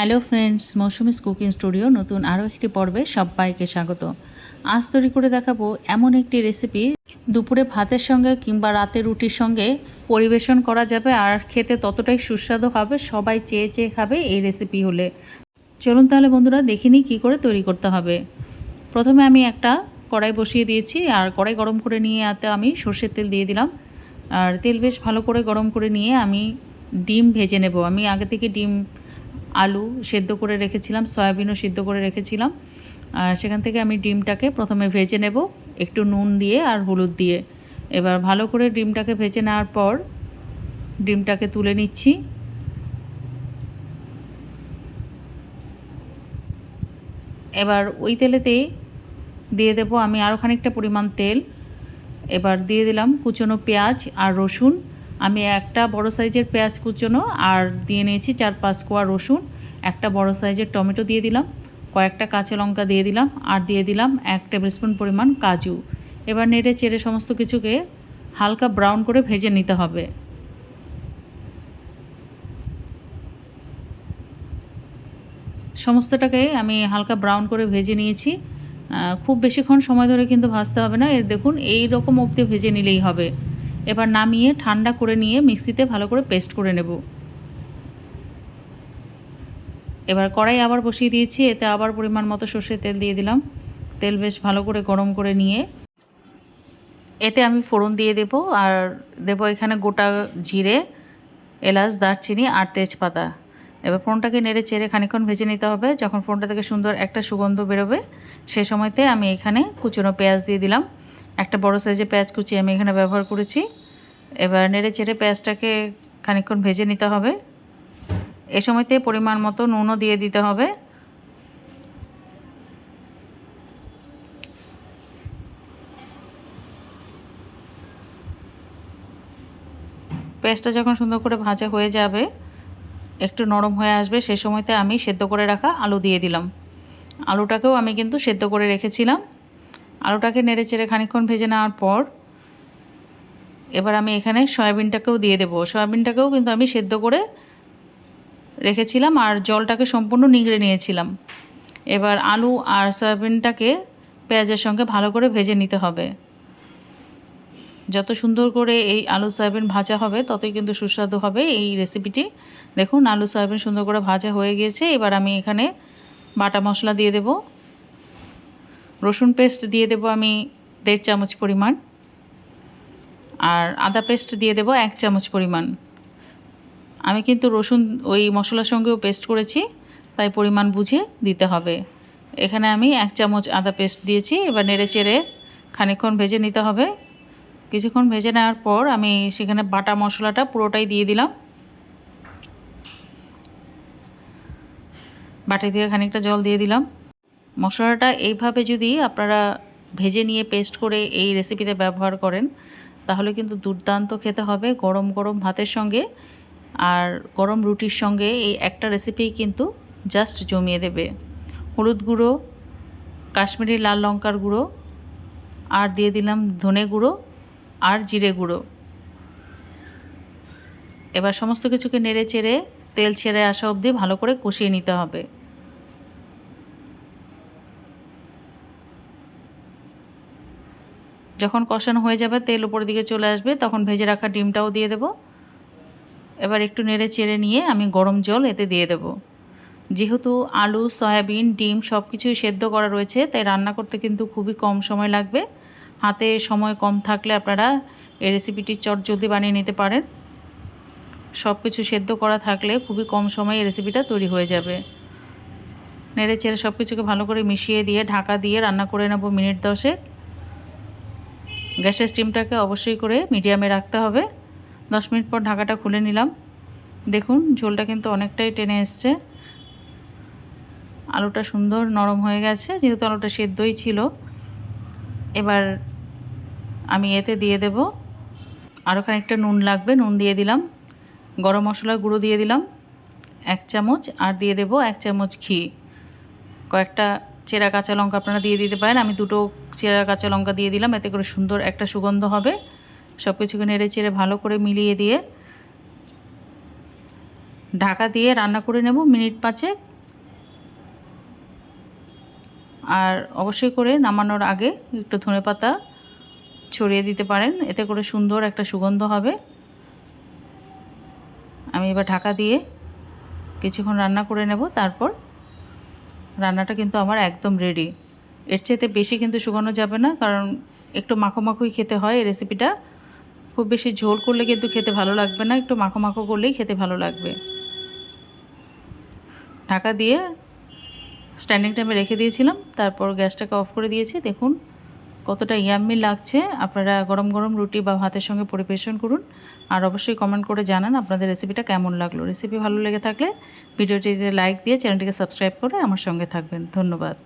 Hello friends, Mousumi's cooking studio নতুন আরও একটি পর্বে সবাইকে স্বাগত। আজ তৈরি করে দেখাবো এমন একটি রেসিপি। দুপুরে ভাতের সঙ্গে কিংবা রাতে রুটির সঙ্গে পরিবেশন করা যাবে আর খেতে ততটাই সুস্বাদু হবে, সবাই চেয়ে চেয়ে খাবে এই রেসিপি হলে। চলুন তাহলে বন্ধুরা দেখিনি কি করে তৈরি করতে হবে। প্রথমে আমি একটা কড়াই বসিয়ে দিয়েছি আর কড়াই গরম করে নিয়ে আতে আমি সর্ষের তেল দিয়ে দিলাম। আর তেল বেশ ভালো করে গরম করে নিয়ে আমি ডিম ভেজে নেব। আমি আগে থেকে ডিম আলু সেদ্ধ করে রেখেছিলাম, সয়াবিনও সিদ্ধ করে রেখেছিলাম। আর সেখান থেকে আমি ডিমটাকে প্রথমে ভেজে নেব, একটু নুন দিয়ে আর হলুদ দিয়ে। এবার ভালো করে ডিমটাকে ভেজে নেওয়ার পর ডিমটাকে তুলে নিচ্ছি। এবার ওই তেলেতেই দিয়ে দেব আমি আরও খানিকটা পরিমাণ তেল। এবার দিয়ে দিলাম কুচনো পেঁয়াজ আর রসুন। আমি একটা বড় সাইজের পেঁয়াজ কুচনো আর দিয়ে নিয়েছি চার পাঁচ কোয়া রসুন, একটা বড় সাইজের টমেটো দিয়ে দিলাম, কয়েকটা কাঁচা লঙ্কা দিয়ে দিলাম আর দিয়ে দিলাম এক টেবিল স্পুন পরিমাণ কাজু। এবার নেড়ে চেড়ে সমস্ত কিছুকে হালকা ব্রাউন করে ভেজে নিতে হবে। সমস্তটাকে আমি হালকা ব্রাউন করে ভেজে নিয়েছি। খুব বেশিক্ষণ সময় ধরে কিন্তু ভাজতে হবে না। এর দেখুন এই রকম অবধি ভেজে নিলেই হবে। এবার নামিয়ে ঠান্ডা করে নিয়ে মিক্সিতে ভালো করে পেস্ট করে নেব। এবার কড়াই আবার বসিয়ে দিয়েছি, এতে আবার পরিমাণ মতো সর্ষের তেল দিয়ে দিলাম। তেল বেশ ভালো করে গরম করে নিয়ে এতে আমি ফোড়ন দিয়ে দেব আর দেব এখানে গোটা জিরে, এলাচ, দারচিনি আর তেজপাতা। এবার ফোনটাকে নেড়ে চেড়ে খানিক্ষণ ভেজে নিতে হবে। যখন ফোনটা থেকে সুন্দর একটা সুগন্ধ বেরোবে, সে সময়তে আমি এখানে কুচনো পেঁয়াজ দিয়ে দিলাম। একটা বড় সাইজের পেঁয়াজ কুচি আমি এখানে ব্যবহার করেছি। এবার নেড়ে চেড়ে পেঁয়াজটাকে খানিক্ষণ ভেজে নিতে হবে। এ সময়তে পরিমাণ মতো নুনও দিয়ে দিতে হবে। পেঁয়াজটা যখন সুন্দর করে ভাজা হয়ে যাবে, একটু নরম হয়ে আসবে, সে সময়তে আমি সেদ্ধ করে রাখা আলু দিয়ে দিলাম। আলুটাকেও আমি কিন্তু সেদ্ধ করে রেখেছিলাম। আলুটাকে নেড়ে চেড়ে খানিক্ষণ ভেজে নেওয়ার পর এবার আমি এখানে সয়াবিনটাকেও দিয়ে দেবো। সয়াবিনটাকেও কিন্তু আমি সেদ্ধ করে রেখেছিলাম আর জলটাকে সম্পূর্ণ নিগড়ে নিয়েছিলাম। এবার আলু আর সয়াবিনটাকে পেঁয়াজের সঙ্গে ভালো করে ভেজে নিতে হবে। যত সুন্দর করে এই আলু সয়াবিন ভাজা হবে, ততই কিন্তু সুস্বাদু হবে এই রেসিপিটি। দেখুন, আলু সয়াবিন সুন্দর করে ভাজা হয়ে গিয়েছে। এবার আমি এখানে বাটা মশলা দিয়ে দেব। রসুন পেস্ট দিয়ে দেব আমি দেড় চামচ পরিমাণ। আর আদা পেস্ট দিয়ে দেব এক চামচ পরিমাণ। আমি কিন্তু রসুন, ওই মশলার সঙ্গেও পেস্ট করেছি, তাই পরিমাণ বুঝে দিতে হবে। এখানে আমি এক চামচ আদা পেস্ট দিয়েছি, এবার নেড়ে চেড়ে খানিক্ষণ ভেজে নিতে হবে। কিছুক্ষণ ভেজে নেওয়ার পর আমি সেখানে বাটা মশলাটা পুরোটাই দিয়ে দিলাম। বাটি থেকে খানিকটা জল দিয়ে দিলাম। মশলাটা এইভাবে যদি আপনারা ভেজে নিয়ে পেস্ট করে এই রেসিপিতে ব্যবহার করেন তাহলে কিন্তু দুর্দান্ত খেতে হবে গরম গরম ভাতের সঙ্গে আর গরম রুটির সঙ্গে এই একটা রেসিপি কিন্তু জাস্ট জমিয়ে দেবে। হলুদ গুঁড়ো, কাশ্মীরি লাল লঙ্কার গুঁড়ো আর দিয়ে দিলাম ধনে গুঁড়ো আর জিরে গুঁড়ো। এবার সমস্ত কিছুকে নেড়ে চেড়ে তেল ছেড়ে আসা অবধি ভালো করে কষিয়ে নিতে হবে। যখন কষানো হয়ে যাবে, তেল উপরের দিকে চলে আসবে, তখন ভেজে রাখা ডিমটাও দিয়ে দেব। এবার একটু নেড়ে চেড়ে নিয়ে আমি গরম জল এতে দিয়ে দেব। যেহেতু আলু, সয়াবিন, ডিম সব কিছুই সেদ্ধ করা রয়েছে, তাই রান্না করতে কিন্তু খুবই কম সময় লাগবে। হাতে সময় কম থাকলে আপনারা এই রেসিপিটি চট জলদি বানিয়ে নিতে পারেন। সব কিছু সেদ্ধ করা থাকলে খুবই কম সময়ে এই রেসিপিটা তৈরি হয়ে যাবে। নেড়ে চেড়ে সব কিছুকে ভালো করে মিশিয়ে দিয়ে ঢাকা দিয়ে রান্না করে নেব মিনিট দশেক। গ্যাসের স্টিমটাকে অবশ্যই করে মিডিয়ামে রাখতে হবে। দশ মিনিট পর ঢাকাটা খুলে নিলাম। দেখুন, ঝোলটা কিন্তু অনেকটাই টেনে এসছে। আলুটা সুন্দর নরম হয়ে গেছে, যেহেতু আলুটা সেদ্ধই ছিল। এবার আমি এতে দিয়ে দেব। আরও খানিকটা নুন লাগবে, নুন দিয়ে দিলাম। গরম মশলার গুঁড়ো দিয়ে দিলাম। এক চামচ, আর দিয়ে দেব এক চামচ ঘি। কয়েকটা চেরা কাঁচা লঙ্কা আপনারা দিয়ে দিতে পারেন। আমি দুটো চেরা কাঁচা লঙ্কা দিয়ে দিলাম, এতে করে সুন্দর একটা সুগন্ধ হবে। সব কিছুকে নেড়ে চেড়ে ভালো করে মিলিয়ে দিয়ে ঢাকা দিয়ে রান্না করে নেব মিনিট পাঁচেক। আর অবশ্যই করে নামানোর আগে একটু ধনে পাতা ছড়িয়ে দিতে পারেন, এতে করে সুন্দর একটা সুগন্ধ হবে। আমি এবার ঢাকা দিয়ে কিছুক্ষণ রান্না করে নেব, তারপর রান্নাটা কিন্তু আমার একদম রেডি এর চাইতে বেশি কিন্তু শুকানো যাবে না, কারণ একটু মাখো মাখোই খেতে হয় এই রেসিপিটা খুব বেশি ঝোল করলে কিন্তু খেতে ভালো লাগবে না, একটু মাখো মাখো করলেই খেতে ভালো লাগবে। ঢাকা দিয়ে স্ট্যান্ডিং টাইমে রেখে দিয়েছিলাম, তারপর গ্যাসটাকে অফ করে দিয়েছি। দেখুন কতটা ইয়াম্মি লাগছে। আপনারা গরম গরম রুটি বা ভাতের সঙ্গে পরিবেশন করুন। আর অবশ্যই কমেন্ট করে জানান আপনাদের রেসিপিটা কেমন লাগল। রেসিপি ভালো লেগে থাকলে ভিডিওটিতে লাইক দিয়ে চ্যানেলটিকে সাবস্ক্রাইব করে আমার সঙ্গে থাকবেন। ধন্যবাদ।